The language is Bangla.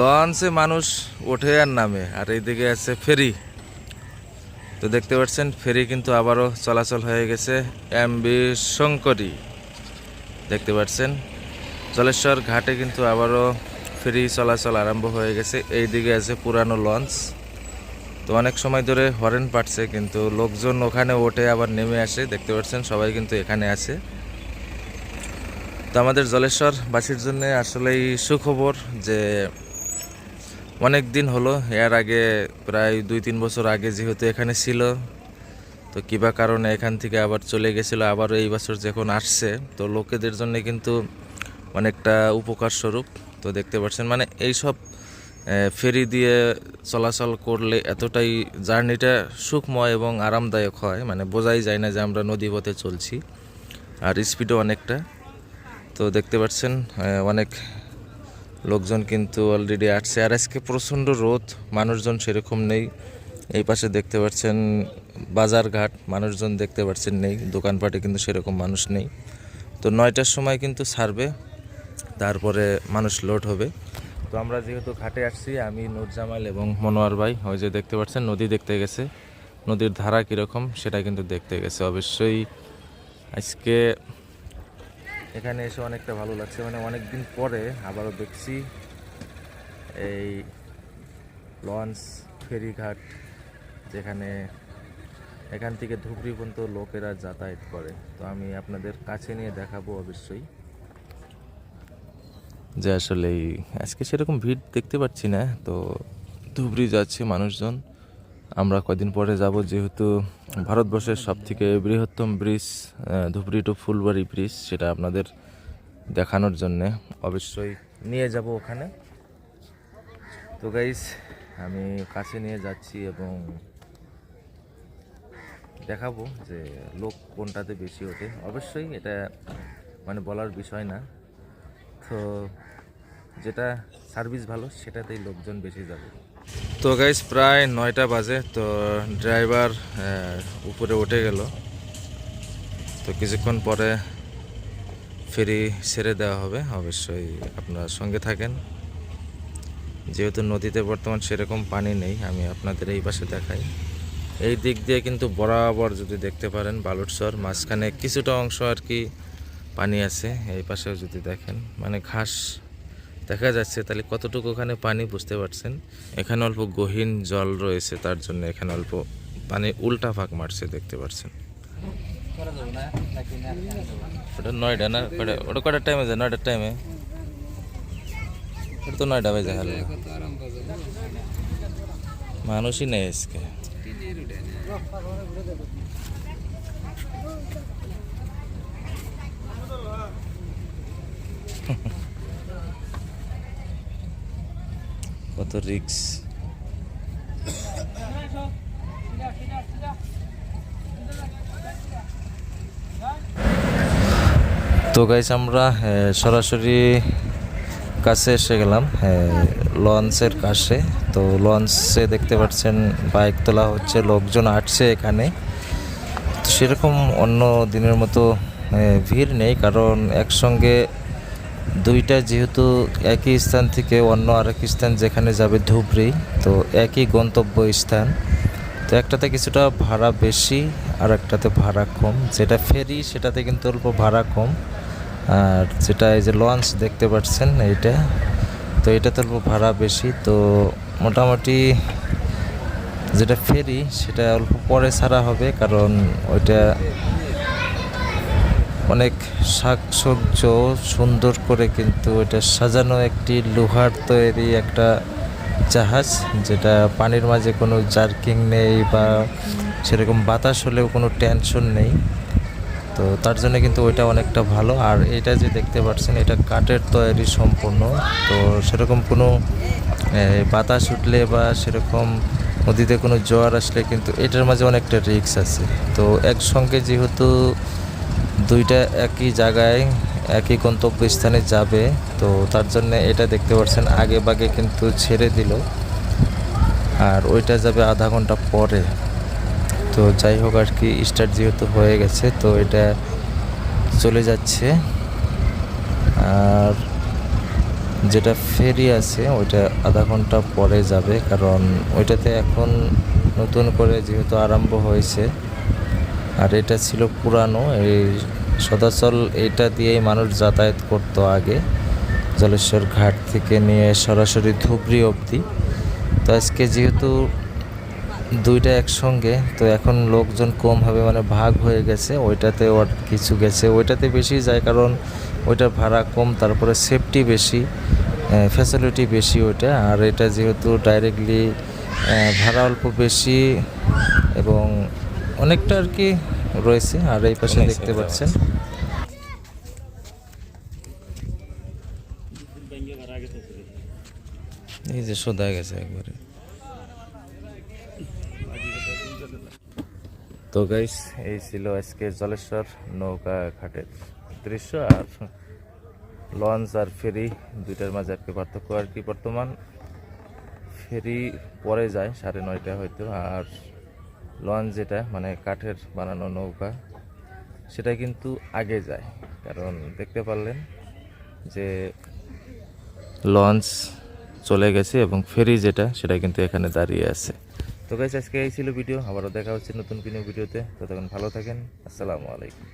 লঞ্চে মানুষ ওঠে আর নামে, আর এইদিকে আছে ফেরি। তো দেখতে পাচ্ছেন, ফেরি কিন্তু আবারও চলাচল হয়ে গেছে এমবি শঙ্করী। দেখতে পাচ্ছেন জলেশ্বর ঘাটে কিন্তু আবারও ফেরি চলাচল আরম্ভ হয়ে গেছে। এইদিকে আছে পুরানো লঞ্চ। তো অনেক সময় ধরে হরেন পাচ্ছে কিন্তু লোকজন ওখানে ওঠে, আবার নেমে আসে। দেখতে পাচ্ছেন, সবাই কিন্তু এখানে আছে। তো আমাদের জলেশ্বরবাসীর জন্য আসলেই সুখবর যে অনেক দিন হলো, এর আগে প্রায় দুই তিন বছর আগে যেহেতু এখানে ছিল, তো কিবা কারণে এখান থেকে আবার চলে গেছিল, আবারও এই বছর যখন আসছে, তো লোকেদের জন্য কিন্তু অনেকটা উপকার স্বরূপ, তো দেখতে পাচ্ছেন। মানে এইসব ফেরি দিয়ে চলাচল করলে এতটাই জার্নিটা সুখময় এবং আরামদায়ক হয় মানে বোঝাই যায় না যে আমরা নদীপথে চলছি, আর স্পিডও অনেকটা। তো দেখতে পাচ্ছেন অনেক লোকজন কিন্তু অলরেডি আসছে। আর আজকে প্রচণ্ড রোদ, মানুষজন সেরকম নেই। এই পাশে দেখতে পাচ্ছেন বাজার ঘাট মানুষজন দেখতে পাচ্ছেন নেই। দোকানপাটে কিন্তু সেরকম মানুষ নেই। তো নয়টার সময় কিন্তু ছাড়বে তারপরে মানুষ লোড হবে। তো আমরা যেহেতু ঘাটে আসছি, আমি নুরজামাল এবং মনোয়ার ভাই, ওই যে দেখতে পাচ্ছেন, নদী দেখতে গেছে। নদীর ধারা কীরকম, সেটা কিন্তু দেখতে গেছে। অবশ্যই আজকে এখানে এসে অনেকটা ভালো লাগছে। মানে অনেক দিন পরে আবারও দেখছি এই লঞ্চ ফেরিঘাট, যেখানে এখান থেকে ধুবড়ি পর্যন্ত লোকেরা যাতায়াত করে। তো আমি আপনাদের কাছে নিয়ে দেখাবো অবশ্যই। যে আসলে আজকে সেরকম ভিড় দেখতে পাচ্ছি না। তো ধুবড়ি যাচ্ছে মানুষজন। আমরা কদিন পরে যাব, যেহেতু ভারতবর্ষের সব থেকে বৃহত্তম bridge Dhubri to Phulbari bridge সেটা আপনাদের দেখানোর জন্যে অবশ্যই নিয়ে যাব ওখানে। তো গাইস আমি কাছে নিয়ে যাচ্ছি এবং দেখাবো যে লোক কোনটাতে বেশি ওঠে। অবশ্যই এটা মানে বলার বিষয় না। তো যেটা সার্ভিস ভালো, সেটাতেই লোকজন বেশি যাবে। তো গাইস প্রায় নয়টা বাজে, তো ড্রাইভার উপরে উঠে গেল। তো কিছুক্ষণ পরে ফেরি ছেড়ে দেওয়া হবে, অবশ্যই আপনার সঙ্গে থাকেন। যেহেতু নদীতে বর্তমান সেরকম পানি নেই, আমি আপনাদের এই পাশে দেখাই। এই দিক দিয়ে কিন্তু বরাবর যদি দেখতে পারেন বালুরচর মাঝখানে কিছুটা অংশ আর কি পানি আছে, এই পাশেও যদি দেখেন মানে ঘাস দেখা যাচ্ছে তাহলে কতটুকু ওখানে পানি বুঝতে পারছেন? এখানে অল্প গহীন জল রয়েছে, তার জন্য এখানে অল্প পানি উল্টা ফাঁক মারছে, দেখতে পাচ্ছেন ওটা নয়টা না? কটা ওটা কটার টাইমে যায়? নয়টার টাইমে ওটা তো নয়টা বাজে হাল মানুষই নেই আজকে। কত রিক্স। তো গাইস আমরা সরাসরি কাছে এসে গেলাম লঞ্চের কাছে। তো লঞ্চে দেখতে পাচ্ছেন, বাইক তোলা হচ্ছে, লোকজন আসছে এখানে। তো সেরকম অন্য দিনের মতো ভিড় নেই, কারণ একসঙ্গে দুইটা যেহেতু একই স্থান থেকে অন্য আরেক স্থান যেখানে যাবে ধুবড়ি, তো একই গন্তব্য স্থান। তো একটাতে কিছুটা ভাড়া বেশি আর একটাতে ভাড়া কম। যেটা ফেরি, সেটাতে কিন্তু অল্প ভাড়া কম। আর যেটা এই যে লঞ্চ দেখতে পাচ্ছেন, এইটা। তো এটাতে অল্প ভাড়া বেশি। তো মোটামুটি যেটা ফেরি, সেটা অল্প পরে ছাড়া হবে, কারণ ওইটা অনেক শাকসবজ সুন্দর করে কিন্তু এটা সাজানো একটি লোহার তৈরি একটা জাহাজ, যেটা পানির মাঝে কোনো জার্কিং নেই বা সেরকম বাতাস হলেও কোনো টেনশন নেই। তো তার জন্য কিন্তু ওইটা অনেকটা ভালো। আর এটা যে দেখতে পাচ্ছেন, এটা কাঠের তৈরি সম্পূর্ণ। তো সেরকম কোনো বাতাস উঠলে বা সেরকম নদীতে কোনো জোয়ার আসলে কিন্তু এটার মাঝে অনেকটা রিস্ক আছে। তো একসঙ্গে যেহেতু দুইটা একই জায়গায় একই গন্তব্যস্থানে যাবে। তো তার জন্য এটা দেখতে পাচ্ছেন, আগে বাগে কিন্তু ছেড়ে দিল। আর ওইটা যাবে আধা ঘণ্টা পরে। তো যাই হোক আর কি, স্টার্ট যেহেতু হয়ে গেছে, তো এটা চলে যাচ্ছে। আর যেটা ফেরি আছে, ওইটা আধা ঘণ্টা পরে যাবে, কারণ ওইটাতে এখন নতুন করে যেহেতু আরম্ভ হয়েছে আর এটা ছিল পুরানো, এই সদাচল এইটা দিয়েই মানুষ যাতায়াত করতো আগে, জলেশ্বর ঘাট থেকে নিয়ে সরাসরি ধুবড়ি অবধি। তো আজকে যেহেতু দুইটা একসঙ্গে, তো এখন লোকজন কম হবে মানে ভাগ হয়ে গেছে, ওইটাতে কিছু গেছে। ওইটাতে বেশি যায় কারণ ওইটার ভাড়া কম, তারপরে সেফটি বেশি ফ্যাসিলিটি বেশি ওইটা। আর এটা যেহেতু ডাইরেক্টলি ভাড়া অল্প বেশি এবং অনেকটা আর কি রয়েছে আর এই পাশে দেখতে পাচ্ছেন। এই যে সোদা গেছে একবারে। তো গাইস এই ছিল আজকে জলেশ্বর নৌকা ঘাটের দৃশ্য আর লঞ্চ আর ফেরি দুইটার মাঝে আর কি পার্থক্য আর কি বর্তমান। ফেরি পরে যায় সাড়ে নয়টা হয়তো আর লঞ্চ যেটা মানে কাঠের বানানো নৌকা, সেটা কিন্তু আগে যায়। কারণ দেখতে পারলেন যে লঞ্চ চলে গেছে এবং ফেরি যেটা, সেটা কিন্তু এখানে দাঁড়িয়ে আছে। তো গাইস আজকে এই ছিল ভিডিও। আবারও দেখা হচ্ছে নতুন কোনো ভিডিওতে। ততক্ষণ ভালো থাকেন। আসসালামু আলাইকুম।